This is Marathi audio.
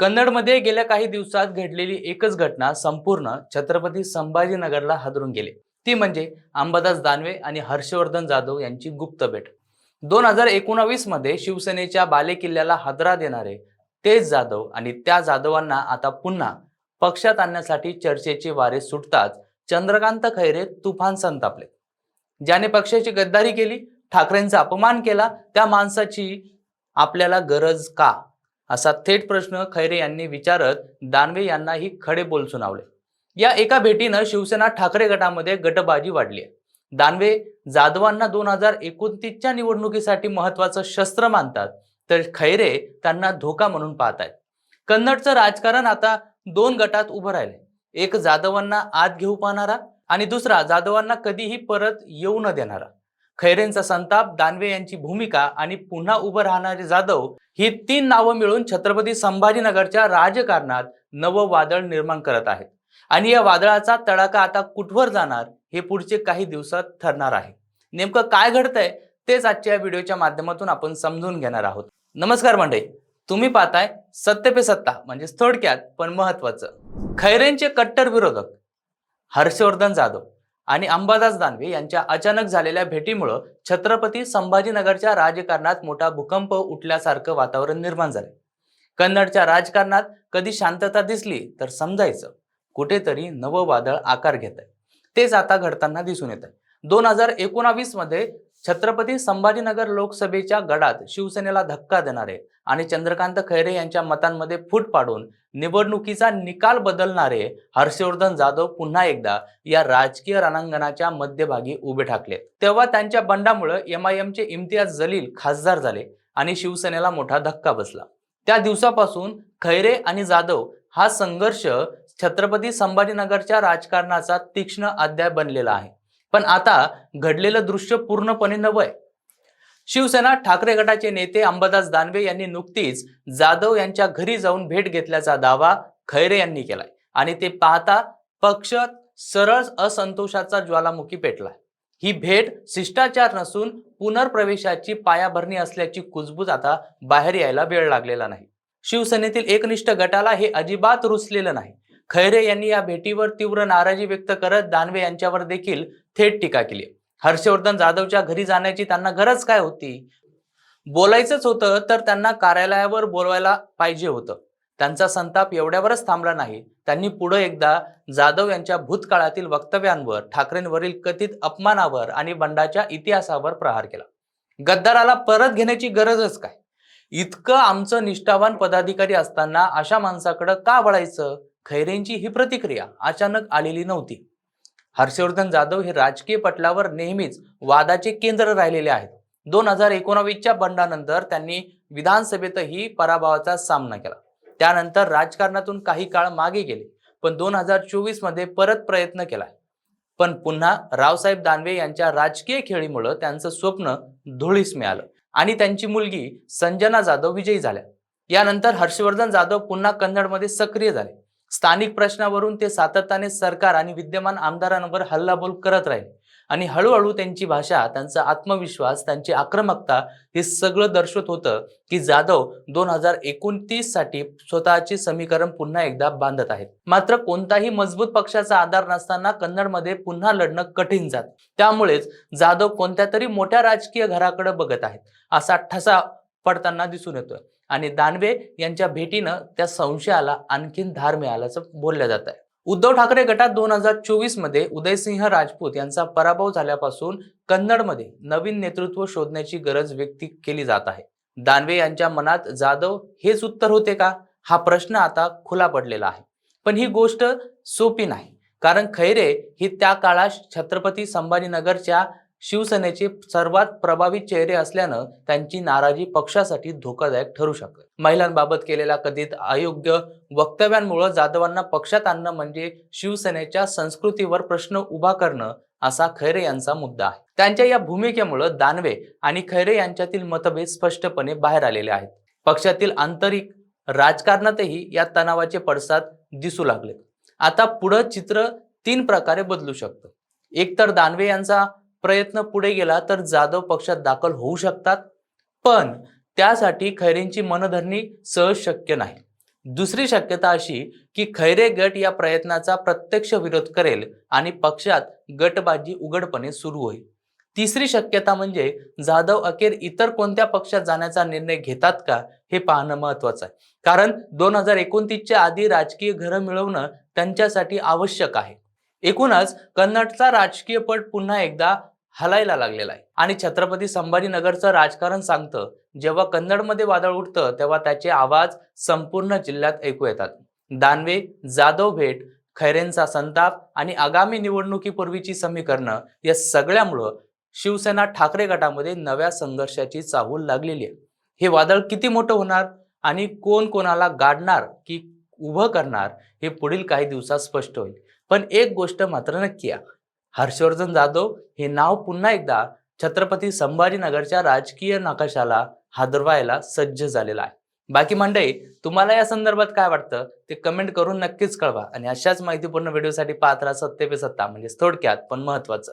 कन्नडमध्ये गेल्या काही दिवसात घडलेली एकच घटना संपूर्ण छत्रपती संभाजीनगरला हादरून गेले. ती म्हणजे अंबादास दानवे आणि हर्षवर्धन जाधव यांची गुप्त भेट. दोन हजार एकोणावीसमध्ये शिवसेनेच्या बालेकिल्ल्याला हादरा देणारे तेज जाधव आणि त्या जाधवांना आता पुन्हा पक्षात आणण्यासाठी चर्चेचे वारे सुटताच चंद्रकांत खैरे तुफान संतापले. ज्याने पक्षाची गद्दारी केली ठाकरेंचा अपमान केला त्या माणसाची आपल्याला गरज का? असा थेट प्रश्न खैरे यांनी विचारत दानवे यांनाही खडे बोल सुनावले या एका भेटीनं शिवसेना ठाकरे गटामध्ये गटबाजी वाढली आहे. दानवे जाधवांना दोन हजार एकोणतीसच्या निवडणुकीसाठी महत्वाचं शस्त्र मानतात तर खैरे त्यांना धोका म्हणून पाहत आहेत कन्नडचं राजकारण आता दोन गटात उभं राहिले एक जाधवांना आत घेऊ पाहणारा आणि दुसरा जाधवांना कधीही परत येऊ न देणारा. खैरेंचा संताप दानवे यांची भूमिका आणि पुन्हा उभं राहणारे जाधव ही तीन नावं मिळून छत्रपती संभाजीनगरच्या राजकारणात नवं वादळ निर्माण करत आहेत. आणि या वादळाचा तडाखा आता कुठवर जाणार हे पुढचे काही दिवसात ठरणार आहे. नेमकं काय घडतंय तेच आजच्या या व्हिडिओच्या माध्यमातून आपण समजून घेणार आहोत. नमस्कार मंडळी तुम्ही पाहताय सत्य पे सत्ता म्हणजे थोडक्यात पण महत्वाचं. खैरेंचे कट्टर विरोधक हर्षवर्धन जाधव. आणि अंबादास दानवे यांच्या अचानक झालेल्या भेटीमुळं छत्रपती संभाजीनगरच्या राजकारणात मोठा भूकंप उठल्यासारखं वातावरण निर्माण झाले कन्नडच्या राजकारणात कधी शांतता दिसली तर समजायचं. कुठेतरी नवं वादळ आकार घेत आहे तेच आता घडताना दिसून येत आहे दोन हजार एकोणावीसमध्ये छत्रपती संभाजीनगर लोकसभेच्या गडात शिवसेनेला धक्का देणारे आणि चंद्रकांत खैरे यांच्या मतांमध्ये फूट पाडून निवडणुकीचा निकाल बदलणारे हर्षवर्धन जाधव पुन्हा एकदा या राजकीय रणांगणाच्या मध्यभागी उभे ठाकले तेव्हा त्यांच्या बंडामुळे एम आय एमचे इम्तियाज जलील खासदार झाले आणि शिवसेनेला मोठा धक्का बसला. त्या दिवसापासून खैरे आणि जाधव हा संघर्ष छत्रपती संभाजीनगरच्या राजकारणाचा तीक्ष्ण अध्याय बनलेला आहे. पण आता घडलेलं दृश्य पूर्णपणे नवं आहे. शिवसेना ठाकरे गटाचे नेते अंबादास दानवे यांनी नुकतीच जाधव यांच्या घरी जाऊन भेट घेतल्याचा दावा खैरे यांनी केलाय. आणि ते पाहता पक्ष सरळ असंतोषाचा ज्वालामुखी पेटला ही भेट शिष्टाचार नसून पुनर्प्रवेशाची पायाभरणी असल्याची कुजबूज आता बाहेर यायला वेळ लागलेला नाही. शिवसेनेतील एकनिष्ठ गटाला हे अजिबात रुचलेलं नाही. खैरे यांनी या भेटीवर तीव्र नाराजी व्यक्त करत दानवे यांच्यावर देखील थेट टीका केली हर्षवर्धन जाधवच्या घरी जाण्याची त्यांना गरज काय होती? बोलायचंच होतं तर त्यांना कार्यालयावर बोलवायला पाहिजे होतं. त्यांचा संताप एवढ्यावरच थांबला नाही. त्यांनी पुढे एकदा जाधव यांच्या भूतकाळातील वक्तव्यांवर ठाकरेंवरील कथित अपमानावर आणि बंडाच्या इतिहासावर प्रहार केला. गद्दाराला परत घेण्याची गरजच काय? इतकं आमचं निष्ठावान पदाधिकारी असताना अशा माणसाकडं का वळायचं? खैरेंची ही प्रतिक्रिया अचानक आलेली नव्हती. हर्षवर्धन जाधव हे राजकीय पटलावर नेहमीच वादाचे केंद्र राहिलेले आहेत. दोन हजार एकोणावीसच्या बंडानंतर त्यांनी विधानसभेतही पराभवाचा सामना केला. त्यानंतर राजकारणातून काही काळ मागे गेले पण दोन हजार चोवीसमध्ये परत प्रयत्न केला. पण पुन्हा रावसाहेब दानवे यांच्या राजकीय खेळीमुळं त्यांचं स्वप्न धुळीस मिळालं आणि त्यांची मुलगी संजना जाधव विजयी झाल्या. यानंतर हर्षवर्धन जाधव पुन्हा कन्नडमध्ये सक्रिय झाले. स्थानिक प्रश्नावरून ते सातत्याने सरकार आणि विद्यमान आमदारांवर हल्लाबोल करत राहिले. आणि हळूहळू त्यांची भाषा त्यांचा आत्मविश्वास त्यांची आक्रमकता हे सगळं दर्शवत होतं की जाधव दोन हजार एकोणतीससाठी स्वतःचे समीकरण पुन्हा एकदा बांधत आहेत. मात्र कोणताही मजबूत पक्षाचा आधार नसताना कन्नडमध्ये पुन्हा लढणं कठीण जात. त्यामुळेच जाधव कोणत्या तरी मोठ्या राजकीय घराकडे बघत आहेत असा ठसा पडताना दिसून येतोय. आणि दानवे यांच्या भेटीनं त्या संशयाला आणखीन धार मिळाल्याचं बोललं जात आहे. उद्धव ठाकरे गटात दोन हजार चोवीसमध्ये उदयसिंह राजपूत यांचा पराभव झाल्यापासून कन्नडमध्ये नवीन नेतृत्व शोधण्याची गरज व्यक्त केली जात आहे. दानवे यांच्या मनात जाधव हेच उत्तर होते का? हा प्रश्न आता खुला पडलेला आहे. पण ही गोष्ट सोपी नाही. कारण खैरे ही त्या काळात छत्रपती संभाजीनगरच्या शिवसेनेचे सर्वात प्रभावी चेहरे असल्यानं त्यांची नाराजी पक्षासाठी धोकादायक ठरू शकते. महिलांबाबत केलेल्या कथित अयोग्य वक्तव्यांमुळे जाधवांना पक्षात आणणं म्हणजे शिवसेनेच्या संस्कृतीवर प्रश्न उभा करणं असा खैरे यांचा मुद्दा आहे. त्यांच्या या भूमिकेमुळे दानवे आणि खैरे यांच्यातील मतभेद स्पष्टपणे बाहेर आलेले आहेत. पक्षातील आंतरिक राजकारणातही या तणावाचे पडसाद दिसू लागले. आता पुढं चित्र तीन प्रकारे बदलू शकतं. एकतर दानवे यांचा प्रयत्न पुढे गेला तर जाधव पक्षात दाखल होऊ शकतात. पण त्यासाठी खैरेंची मनधरणी सहज शक्य नाही. दुसरी शक्यता अशी की खैरे गट या प्रयत्नाचा प्रत्यक्ष विरोध करेल आणि पक्षात गटबाजी उघडपणे सुरू होईल. तिसरी शक्यता म्हणजे जाधव अखेर इतर कोणत्या पक्षात जाण्याचा निर्णय घेतात का हे पाहणं महत्वाचं आहे. कारण दोन हजार एकोणतीसच्या आधी राजकीय घरं मिळवणं त्यांच्यासाठी आवश्यक आहे. एकूणच कन्नडचा राजकीय पट पुन्हा एकदा हलायला लागलेला आहे. आणि छत्रपती संभाजीनगरचं राजकारण सांगतं जेव्हा कन्नडमध्ये वादळ उठतं तेव्हा त्याचे आवाज संपूर्ण जिल्ह्यात ऐकू येतात. दानवे जाधव भेट खैरेंचा संताप आणि आगामी निवडणुकीपूर्वीची समीकरणं या सगळ्यामुळं शिवसेना ठाकरे गटामध्ये नव्या संघर्षाची चाहूल लागलेली आहे. हे वादळ किती मोठं होणार आणि कोण कोणाला गाडणार की उभं करणार हे पुढील काही दिवसात स्पष्ट होईल. पण एक गोष्ट मात्र नक्की आहे. हर्षवर्धन जाधव हे नाव पुन्हा एकदा छत्रपती संभाजीनगरच्या राजकीय नकाशाला हादरवायला सज्ज झालेला आहे. बाकी मंडळी तुम्हाला या संदर्भात काय वाटतं? ते कमेंट करून नक्कीच कळवा आणि अशाच माहितीपूर्ण व्हिडिओसाठी पात्र सत्ते पे सत्ता म्हणजे थोडक्यात पण महत्वाचं.